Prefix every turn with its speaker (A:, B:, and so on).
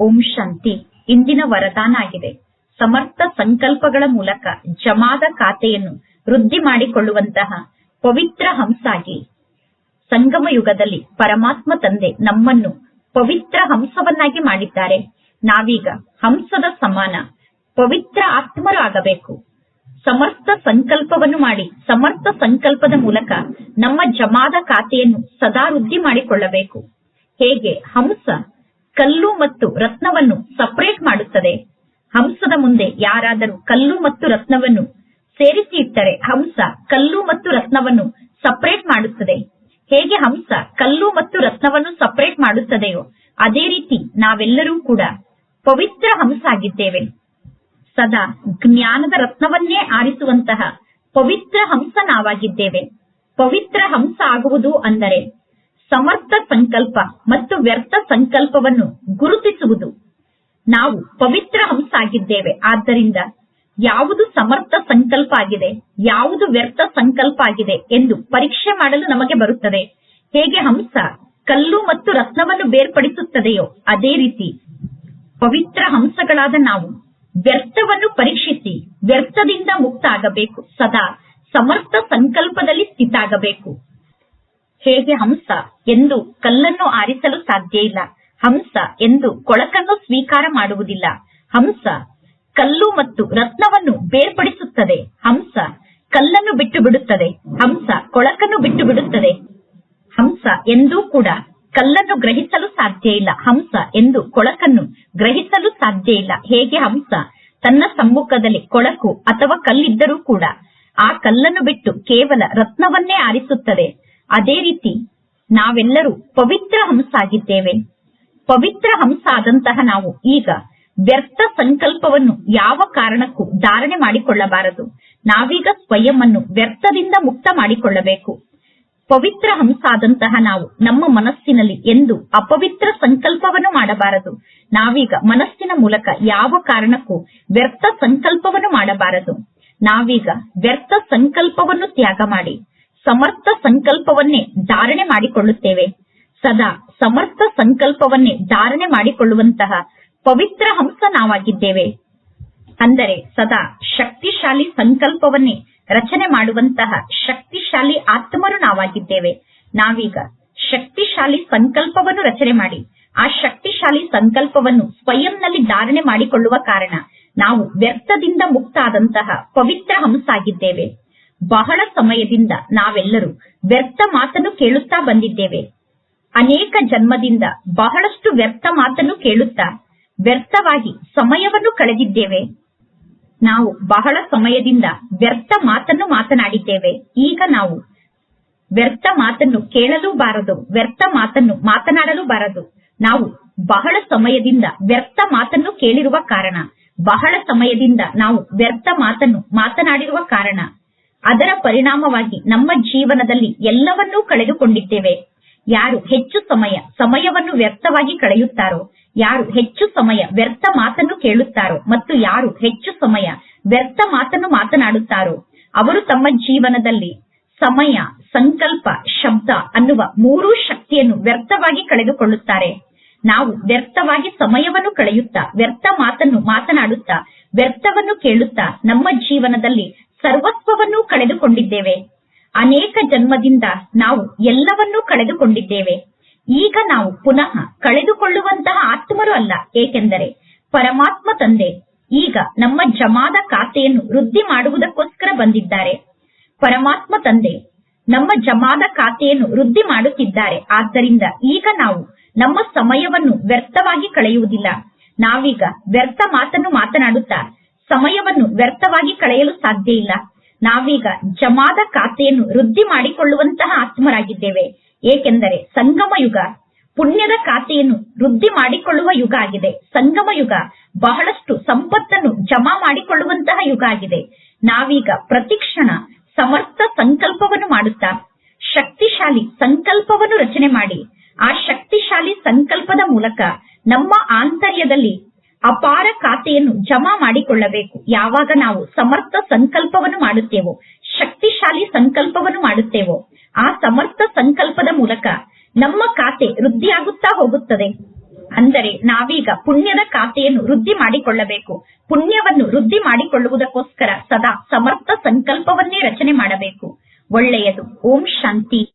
A: ಓಂ ಶಾಂತಿ. ಇಂದಿನ ವರದಾನ ಆಗಿದೆ ಸಮರ್ಥ ಸಂಕಲ್ಪಗಳ ಮೂಲಕ ಜಮಾದ ಖಾತೆಯನ್ನು ವೃದ್ಧಿ ಮಾಡಿಕೊಳ್ಳುವಂತಹ ಪವಿತ್ರ ಹಂಸಾಗಿ. ಸಂಗಮ ಯುಗದಲ್ಲಿ ಪರಮಾತ್ಮ ತಂದೆ ನಮ್ಮನ್ನು ಪವಿತ್ರ ಹಂಸವನ್ನಾಗಿ ಮಾಡಿದ್ದಾರೆ. ನಾವೀಗ ಹಂಸದ ಸಮಾನ, ಪವಿತ್ರ ಆತ್ಮರು ಆಗಬೇಕು ಸಮರ್ಥ ಸಂಕಲ್ಪವನ್ನು ಮಾಡಿ, ಸಮರ್ಥ ಸಂಕಲ್ಪದ ಮೂಲಕ ನಮ್ಮ ಜಮಾದ ಖಾತೆಯನ್ನು ಸದಾ ವೃದ್ಧಿ ಮಾಡಿಕೊಳ್ಳಬೇಕು. ಹೇಗೆ? ಹಂಸ ಕಲ್ಲು ಮತ್ತು ರತ್ನವನ್ನು ಸಪರೇಟ್ ಮಾಡುತ್ತದೆ. ಹಂಸದ ಮುಂದೆ ಯಾರಾದರೂ ಕಲ್ಲು ಮತ್ತು ರತ್ನವನ್ನು ಸೇರಿಸಿ ಇಟ್ಟರೆ ಹಂಸ ಕಲ್ಲು ಮತ್ತು ರತ್ನವನ್ನು ಸಪರೇಟ್ ಮಾಡುತ್ತದೆ. ಹೇಗೆ ಹಂಸ ಕಲ್ಲು ಮತ್ತು ರತ್ನವನ್ನು ಸಪರೇಟ್ ಮಾಡುತ್ತದೆಯೋ ಅದೇ ರೀತಿ ನಾವೆಲ್ಲರೂ ಕೂಡ ಪವಿತ್ರ ಹಂಸ ಆಗಿದ್ದೇವೆ ಸದಾ ಜ್ಞಾನದ ರತ್ನವನ್ನೇ ಆರಿಸುವಂತಹ ಪವಿತ್ರ ಹಂಸ ನಾವಾಗಿದ್ದೇವೆ. ಪವಿತ್ರ ಹಂಸ ಆಗುವುದು ಅಂದರೆ ಸಮರ್ಥ ಸಂಕಲ್ಪ ಮತ್ತು ವ್ಯರ್ಥ ಸಂಕಲ್ಪವನ್ನು ಗುರುತಿಸುವುದು. ನಾವು ಪವಿತ್ರ ಹಂಸ ಆಗಿದ್ದೇವೆ ಆದ್ದರಿಂದ ಯಾವುದು ಸಮರ್ಥ ಸಂಕಲ್ಪ ಆಗಿದೆ, ಯಾವುದು ವ್ಯರ್ಥ ಸಂಕಲ್ಪ ಆಗಿದೆ ಎಂದು ಪರೀಕ್ಷೆ ಮಾಡಲು ನಮಗೆ ಬರುತ್ತದೆ. ಹೇಗೆ ಹಂಸ ಕಲ್ಲು ಮತ್ತು ರತ್ನವನ್ನು ಬೇರ್ಪಡಿಸುತ್ತದೆಯೋ ಅದೇ ರೀತಿ ಪವಿತ್ರ ಹಂಸಗಳಾದ ನಾವು ವ್ಯರ್ಥವನ್ನು ಪರೀಕ್ಷಿಸಿ ವ್ಯರ್ಥದಿಂದ ಮುಕ್ತ ಆಗಬೇಕು ಸದಾ ಸಮರ್ಥ ಸಂಕಲ್ಪದಲ್ಲಿ ಸ್ಥಿತ ಆಗಬೇಕು ಹೇಗೆ ಹಂಸ ಎಂದು ಕಲ್ಲನ್ನು ಆರಿಸಲು ಸಾಧ್ಯ ಇಲ್ಲ. ಹಂಸ ಎಂದು ಕೊಳಕನ್ನು ಸ್ವೀಕಾರ ಮಾಡುವುದಿಲ್ಲ. ಹಂಸ ಕಲ್ಲು ಮತ್ತು ರತ್ನವನ್ನು ಬೇರ್ಪಡಿಸುತ್ತದೆ. ಹಂಸ ಕಲ್ಲನ್ನು ಬಿಟ್ಟು ಬಿಡುತ್ತದೆ ಹಂಸ ಕೊಳಕನ್ನು ಬಿಟ್ಟು ಬಿಡುತ್ತದೆ ಹಂಸ ಎಂದೂ ಕೂಡ ಕಲ್ಲನ್ನು ಗ್ರಹಿಸಲು ಸಾಧ್ಯ ಇಲ್ಲ. ಹಂಸ ಎಂದು ಕೊಳಕನ್ನು ಗ್ರಹಿಸಲು ಸಾಧ್ಯ ಇಲ್ಲ. ಹೇಗೆ ಹಂಸ ತನ್ನ ಸಮ್ಮುಖದಲ್ಲಿ ಕೊಳಕು ಅಥವಾ ಕಲ್ಲಿದ್ದರೂ ಕೂಡ ಆ ಕಲ್ಲನ್ನು ಬಿಟ್ಟು ಕೇವಲ ರತ್ನವನ್ನೇ ಆರಿಸುತ್ತದೆ. ಅದೇ ರೀತಿ ನಾವೆಲ್ಲರೂ ಪವಿತ್ರ ಹಂಸ ಆಗಿದ್ದೇವೆ ಪವಿತ್ರ ಹಂಸ ಆದಂತಹ ನಾವು ಈಗ ವ್ಯರ್ಥ ಸಂಕಲ್ಪವನ್ನು ಯಾವ ಕಾರಣಕ್ಕೂ ಧಾರಣೆ ಮಾಡಿಕೊಳ್ಳಬಾರದು. ನಾವೀಗ ಸ್ವಯಂ ಅನ್ನು ವ್ಯರ್ಥದಿಂದ ಮುಕ್ತ ಮಾಡಿಕೊಳ್ಳಬೇಕು. ಪವಿತ್ರ ಹಂಸ ಆದಂತಹ ನಾವು ನಮ್ಮ ಮನಸ್ಸಿನಲ್ಲಿ ಎಂದು ಅಪವಿತ್ರ ಸಂಕಲ್ಪವನ್ನು ಮಾಡಬಾರದು. ನಾವೀಗ ಮನಸ್ಸಿನ ಮೂಲಕ ಯಾವ ಕಾರಣಕ್ಕೂ ವ್ಯರ್ಥ ಸಂಕಲ್ಪವನ್ನು ಮಾಡಬಾರದು. ನಾವೀಗ ವ್ಯರ್ಥ ಸಂಕಲ್ಪವನ್ನು ತ್ಯಾಗ ಮಾಡಿ ಸಮರ್ಥ ಸಂಕಲ್ಪವನ್ನೇ ಧಾರಣೆ ಮಾಡಿಕೊಳ್ಳುತ್ತೇವೆ. ಸದಾ ಸಮರ್ಥ ಸಂಕಲ್ಪವನ್ನೇ ಧಾರಣೆ ಮಾಡಿಕೊಳ್ಳುವಂತಹ ಪವಿತ್ರ ಹಂಸ ನಾವಾಗಿದ್ದೇವೆ. ಅಂದರೆ ಸದಾ ಶಕ್ತಿಶಾಲಿ ಸಂಕಲ್ಪವನ್ನೇ ರಚನೆ ಮಾಡುವಂತಹ ಶಕ್ತಿಶಾಲಿ ಆತ್ಮರು ನಾವಾಗಿದ್ದೇವೆ. ನಾವೀಗ ಶಕ್ತಿಶಾಲಿ ಸಂಕಲ್ಪವನ್ನು ರಚನೆ ಮಾಡಿ, ಆ ಶಕ್ತಿಶಾಲಿ ಸಂಕಲ್ಪವನ್ನು ಸ್ವಯಂನಲ್ಲಿ ಧಾರಣೆ ಮಾಡಿಕೊಳ್ಳುವ ಕಾರಣ ನಾವು ವ್ಯರ್ಥದಿಂದ ಮುಕ್ತ ಆದಂತಹ ಪವಿತ್ರ ಹಂಸ ಆಗಿದ್ದೇವೆ ಬಹಳ ಸಮಯದಿಂದ ನಾವೆಲ್ಲರೂ ವ್ಯರ್ಥ ಮಾತನ್ನು ಕೇಳುತ್ತಾ ಬಂದಿದ್ದೇವೆ. ಅನೇಕ ಜನ್ಮದಿಂದ ಬಹಳಷ್ಟು ವ್ಯರ್ಥ ಮಾತನ್ನು ಕೇಳುತ್ತಾ ವ್ಯರ್ಥವಾಗಿ ಸಮಯವನ್ನು ಕಳೆದಿದ್ದೇವೆ. ನಾವು ಬಹಳ ಸಮಯದಿಂದ ವ್ಯರ್ಥ ಮಾತನ್ನು ಮಾತನಾಡಿದ್ದೇವೆ. ಈಗ ನಾವು ವ್ಯರ್ಥ ಮಾತನ್ನು ಕೇಳಲು ಬಾರದು, ವ್ಯರ್ಥ ಮಾತನ್ನು ಮಾತನಾಡಲು ಬಾರದು. ನಾವು ಬಹಳ ಸಮಯದಿಂದ ವ್ಯರ್ಥ ಮಾತನ್ನು ಕೇಳಿರುವ ಕಾರಣ, ಬಹಳ ಸಮಯದಿಂದ ನಾವು ವ್ಯರ್ಥ ಮಾತನ್ನು ಮಾತನಾಡಿರುವ ಕಾರಣ ಅದರ ಪರಿಣಾಮವಾಗಿ ನಮ್ಮ ಜೀವನದಲ್ಲಿ ಎಲ್ಲವನ್ನೂ ಕಳೆದುಕೊಂಡಿದ್ದೇವೆ. ಯಾರು ಹೆಚ್ಚು ಸಮಯ, ಸಮಯವನ್ನು ವ್ಯರ್ಥವಾಗಿ ಕಳೆಯುತ್ತಾರೋ, ಯಾರು ಹೆಚ್ಚು ಸಮಯ ವ್ಯರ್ಥ ಮಾತನ್ನು ಕೇಳುತ್ತಾರೋ ಮತ್ತು ಯಾರು ಹೆಚ್ಚು ಸಮಯ ವ್ಯರ್ಥ ಮಾತನ್ನು ಮಾತನಾಡುತ್ತಾರೋ, ಅವರು ತಮ್ಮ ಜೀವನದಲ್ಲಿ ಸಮಯ, ಸಂಕಲ್ಪ, ಶಬ್ದ ಅನ್ನುವ ಮೂರೂ ಶಕ್ತಿಯನ್ನು ವ್ಯರ್ಥವಾಗಿ ಕಳೆದುಕೊಳ್ಳುತ್ತಾರೆ. ನಾವು ವ್ಯರ್ಥವಾಗಿ ಸಮಯವನ್ನು ಕಳೆಯುತ್ತಾ, ವ್ಯರ್ಥ ಮಾತನ್ನು ಮಾತನಾಡುತ್ತಾ, ವ್ಯರ್ಥವನ್ನು ಕೇಳುತ್ತಾ ನಮ್ಮ ಜೀವನದಲ್ಲಿ ಸರ್ವಸ್ವವನ್ನೂ ಕಳೆದುಕೊಂಡಿದ್ದೇವೆ. ಅನೇಕ ಜನ್ಮದಿಂದ ನಾವು ಎಲ್ಲವನ್ನೂ ಕಳೆದುಕೊಂಡಿದ್ದೇವೆ. ಈಗ ನಾವು ಪುನಃ ಕಳೆದುಕೊಳ್ಳುವಂತಹ ಆತ್ಮರು ಅಲ್ಲ, ಏಕೆಂದರೆ ಪರಮಾತ್ಮ ತಂದೆ. ಈಗ ನಮ್ಮ ಜಮಾದ ಖಾತೆಯನ್ನು ವೃದ್ಧಿ ಮಾಡುವುದಕ್ಕೋಸ್ಕರ ಬಂದಿದ್ದಾರೆ. ಪರಮಾತ್ಮ ತಂದೆ, ನಮ್ಮ ಜಮಾದ ಖಾತೆಯನ್ನು ವೃದ್ಧಿ ಮಾಡುತ್ತಿದ್ದಾರೆ. ಆದ್ದರಿಂದ ಈಗ ನಾವು ನಮ್ಮ ಸಮಯವನ್ನು ವ್ಯರ್ಥವಾಗಿ ಕಳೆಯುವುದಿಲ್ಲ. ನಾವೀಗ ವ್ಯರ್ಥ ಮಾತನ್ನು ಮಾತನಾಡುತ್ತಾ ಸಮಯವನ್ನು ವ್ಯರ್ಥವಾಗಿ ಕಳೆಯಲು ಸಾಧ್ಯ ಇಲ್ಲ. ನಾವೀಗ ಜಮಾದ ಖಾತೆಯನ್ನು ವೃದ್ಧಿ ಮಾಡಿಕೊಳ್ಳುವಂತಹ ಆತ್ಮರಾಗಿದ್ದೇವೆ. ಏಕೆಂದರೆ ಸಂಗಮ ಯುಗ. ಪುಣ್ಯದ ಖಾತೆಯನ್ನು ವೃದ್ಧಿ ಮಾಡಿಕೊಳ್ಳುವ ಯುಗ ಆಗಿದೆ. ಸಂಗಮ ಯುಗ ಬಹಳಷ್ಟು ಸಂಪತ್ತನ್ನು ಜಮಾ ಮಾಡಿಕೊಳ್ಳುವಂತಹ ಯುಗ ಆಗಿದೆ. ನಾವೀಗ ಪ್ರತಿಕ್ಷಣ ಸಮರ್ಥ ಸಂಕಲ್ಪವನ್ನು ಮಾಡುತ್ತಾ, ಶಕ್ತಿಶಾಲಿ ಸಂಕಲ್ಪವನ್ನು ರಚನೆ ಮಾಡಿ, ಆ ಶಕ್ತಿಶಾಲಿ ಸಂಕಲ್ಪದ ಮೂಲಕ ನಮ್ಮ ಆಂತರ್ಯದಲ್ಲಿ ಅಪಾರ ಖಾತೆಯನ್ನು ಜಮಾ ಮಾಡಿಕೊಳ್ಳಬೇಕು. ಯಾವಾಗ ನಾವು ಸಮರ್ಥ ಸಂಕಲ್ಪವನ್ನು ಮಾಡುತ್ತೇವೋ, ಶಕ್ತಿಶಾಲಿ ಸಂಕಲ್ಪವನ್ನು ಮಾಡುತ್ತೇವೋ, ಆ ಸಮರ್ಥ ಸಂಕಲ್ಪದ ಮೂಲಕ ನಮ್ಮ ಖಾತೆ ವೃದ್ಧಿಯಾಗುತ್ತಾ ಹೋಗುತ್ತದೆ. ಅಂದರೆ ನಾವೀಗ ಪುಣ್ಯದ ಖಾತೆಯನ್ನು ವೃದ್ಧಿ ಮಾಡಿಕೊಳ್ಳಬೇಕು. ಪುಣ್ಯವನ್ನು ವೃದ್ಧಿ ಮಾಡಿಕೊಳ್ಳುವುದಕ್ಕೋಸ್ಕರ ಸದಾ ಸಮರ್ಥ ಸಂಕಲ್ಪವನ್ನೇ ರಚನೆ ಮಾಡಬೇಕು. ಒಳ್ಳೆಯದು. ಓಂ ಶಾಂತಿ.